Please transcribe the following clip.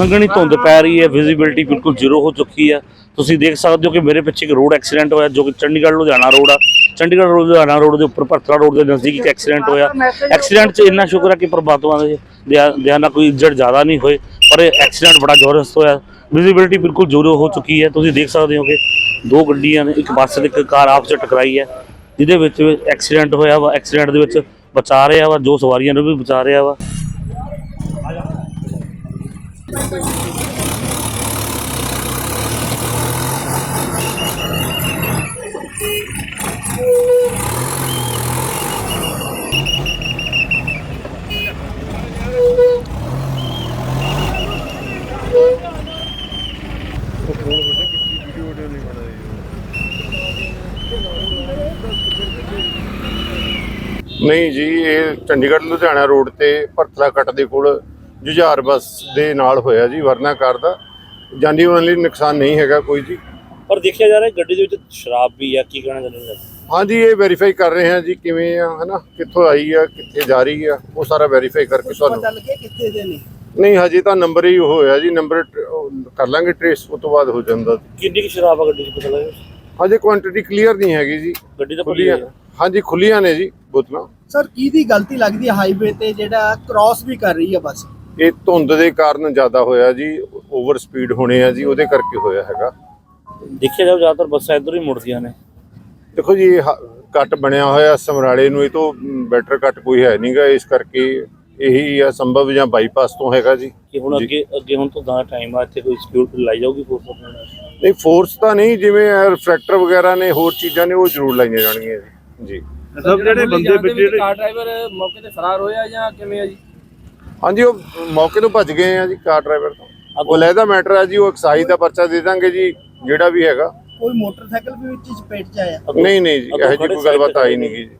ਸੰਘਣੀ ਧੁੰਦ ਪੈ ਰਹੀ ਹੈ ਵਿਜ਼ਿਬਿਲਟੀ ਬਿਲਕੁਲ ਜ਼ੀਰੋ ਹੋ ਚੁੱਕੀ ਹੈ। ਤੁਸੀਂ ਦੇਖ ਸਕਦੇ ਹੋ ਕਿ ਮੇਰੇ ਪਿੱਛੇ ਇੱਕ ਰੋਡ ਐਕਸੀਡੈਂਟ ਹੋਇਆ, ਜੋ ਕਿ ਚੰਡੀਗੜ੍ਹ ਲੁਧਿਆਣਾ ਰੋਡ ਆ। ਚੰਡੀਗੜ੍ਹ ਰੋਡ ਲੁਧਿਆਣਾ ਰੋਡ ਦੇ ਉੱਪਰ ਭਰਤਰਾ ਰੋਡ ਦੇ ਨਜ਼ਦੀਕ ਇੱਕ ਐਕਸੀਡੈਂਟ ਹੋਇਆ। ਐਕਸੀਡੈਂਟ 'ਚ ਇੰਨਾ ਸ਼ੁਕਰ ਹੈ ਕਿ ਪ੍ਰਮਾਤਮਾ ਦੇ ਦਇਆ ਦਇਆ ਨਾਲ ਕੋਈ ਇੰਜਰਡ ਜ਼ਿਆਦਾ ਨਹੀਂ ਹੋਏ, ਪਰ ਇਹ ਐਕਸੀਡੈਂਟ ਬੜਾ ਜ਼ਬਰਦਸਤ ਹੋਇਆ। ਵਿਜ਼ਿਬਿਲਟੀ ਬਿਲਕੁਲ ਜ਼ੀਰੋ ਹੋ ਚੁੱਕੀ ਹੈ। ਤੁਸੀਂ ਦੇਖ ਸਕਦੇ ਹੋ ਕਿ ਦੋ ਗੱਡੀਆਂ ਨੇ, ਇੱਕ ਬੱਸ ਤੇ ਇੱਕ ਕਾਰ ਆਪਸ 'ਚ ਟਕਰਾਈ ਹੈ, ਜਿਹਦੇ ਵਿੱਚ ਐਕਸੀਡੈਂਟ ਹੋਇਆ ਵਾ। ਐਕਸੀਡੈਂਟ ਦੇ ਵਿੱਚ ਬਚਾ ਰਿਹਾ ਵਾ, ਜੋ ਸਵਾਰੀਆਂ ਨੂੰ ਵੀ ਬਚਾ ਰਿਹਾ ਵਾ। ਨਹੀਂ ਜੀ ਇਹ ਚੰਡੀਗੜ੍ਹ ਲੁਧਿਆਣਾ ਰੋਡ ਤੇ ਭਰਤਲਾ ਕੱਟ ਦੇ ਕੋਲ ਜੁਝਾਰ ਬੱਸ ਦੇ ਨਾਲ ਹੋਇਆ ਜੀ ਵਰਨਾ ਕਾਰ ਦਾ। ਜਾਨੀ ਮਾਲੀ ਨੁਕਸਾਨ ਨਹੀਂ ਹੈਗਾ ਕੋਈ ਜੀ। ਪਰ ਦੇਖਿਆ ਜਾ ਰਿਹਾ ਗੱਡੀ ਦੇ ਵਿੱਚ ਸ਼ਰਾਬ ਵੀ ਆ ਕੀ ਕਹਿਣਾ ਚਾਹੁੰਦੇ ਹੋ? ਹਾਂਜੀ ਇਹ ਵੈਰੀਫਾਈ ਕਰ ਰਹੇ ਹਾਂ ਜੀ ਕਿਵੇਂ ਆ ਹਨਾ? ਕਿੱਥੋਂ ਆਈ ਆ ਕਿੱਥੇ ਜਾ ਰਹੀ ਆ ਉਹ ਸਾਰਾ ਵੈਰੀਫਾਈ ਕਰਕੇ ਤੁਹਾਨੂੰ ਚੱਲ ਕੇ ਕਿੱਥੇ ਦੇ ਨੇ? ਨਹੀਂ ਹਜੇ ਤਾਂ ਨੰਬਰ ਹੀ ਹੋਇਆ ਜੀ ਨੰਬਰ ਕਰ ਲਾਂਗੇ ਟ੍ਰੇਸ ਉਸ ਤੋਂ ਬਾਅਦ ਹੋ ਜਾਂਦਾ ਕਿੰਨੀ ਕੁ ਸ਼ਰਾਬ ਆ ਗੱਡੀ 'ਚ ਪਤਾ ਲੱਗਿਆ? ਹਜੇ ਕੁਆਂਟੀਟੀ ਕਲੀਅਰ ਨਹੀਂ ਹੈਗੀ ਜੀ। ਗੱਡੀ ਤਾਂ ਖੁੱਲੀਆਂ ਹਾਂਜੀ ਖੁੱਲੀਆਂ ਨੇ ਜੀ ਬੋਤਲਾਂ। ਸਰ ਕਿਹਦੀ ਗਲਤੀ ਲੱਗਦੀ ਹੈ ਹਾਈਵੇ ਤੇ ਜਿਹੜਾ ਕ੍ਰਾਸ ਵੀ ਕਰ ਰਹੀ ਹੈ ਬੱਸ? ਇਹ ਧੁੰਦ ਦੇ ਕਾਰਨ ਜ਼ਿਆਦਾ ਹੋਇਆ ਜੀ ਓਵਰ ਸਪੀਡ ਹੋਣੇ ਆ ਜੀ ਉਹਦੇ ਕਰਕੇ ਹੋਇਆ ਹੈਗਾ। ਦੇਖਿਆ ਜਾਓ ਜ਼ਿਆਦਾਤਰ ਬੱਸਾਂ ਇੱਧਰ ਹੀ ਮੁੜਦੀਆਂ ਨੇ। ਦੇਖੋ ਜੀ ਕੱਟ ਬਣਿਆ ਹੋਇਆ ਸਮਰਾਲੇ ਨੂੰ ਇਹ ਤੋਂ ਬੈਟਰ ਕੱਟ ਕੋਈ ਹੈ ਨਹੀਂਗਾ ਇਸ ਕਰਕੇ ਇਹੀ ਆ ਸੰਭਵ ਜਾਂ ਬਾਈਪਾਸ ਤੋਂ ਹੈਗਾ ਜੀ। ਕਿ ਹੁਣ। ਅੱਗੇ ਅੱਗੇ ਹੁਣ ਤੋਂ ਦਾ ਟਾਈਮ ਆ ਇੱਥੇ ਕੋਈ ਸਿਕਿਉਰਿਟੀ ਲਾਈ ਜਾਊਗੀ ਫੋਰਸ ਨਹੀਂ ਫੋਰਸ ਤਾਂ ਨਹੀਂ ਜਿਵੇਂ ਰਿਫਲੈਕਟਰ ਵਗੈਰਾ ਨੇ ਹੋਰ ਚੀਜ਼ਾਂ ਨੇ ਉਹ ਜ਼ਰੂਰ ਲਾਈਆਂ ਜਾਣਗੀਆਂ ਜੀ। ਜੀ। ਸਭ ਜਿਹੜੇ ਬੰਦੇ ਵਿੱਚ ਜਿਹੜੇ ਕਾਰ ਡਰਾਈਵਰ ਮੌਕੇ ਤੇ ਫਰਾਰ ਹੋਇਆ ਜਾਂ ਕਿਵੇਂ ਆ ਜੀ? ਹਾਂਜੀ ਉਹ ਮੌਕੇ ਤੋਂ ਭੱਜ ਗਏ ਆ ਜੀ ਕਾਰ ਡਰਾਈਵਰ ਤੋਂ। ਉਹ ਲੈਦਾ ਮੈਟਰ ਆ ਜੀ ਉਹ ਐਕਸਾਈਜ਼ ਦਾ ਪਰਚਾ ਦੇ ਦਾਂਗੇ ਜੀ ਜਿਹੜਾ ਵੀ ਹੈਗਾ। ਕੋਈ ਮੋਟਰਸਾਈਕਲ ਵੀ ਵਿੱਚ ਚਪੇਟ ਚ ਆਇਆ? ਨਹੀਂ ਨਹੀਂ ਜੀ ਇਹੋ ਜਿਹੀ ਕੋਈ ਗੱਲਬਾਤ ਆਈ ਨਹੀਂ ਗੀ ਜੀ।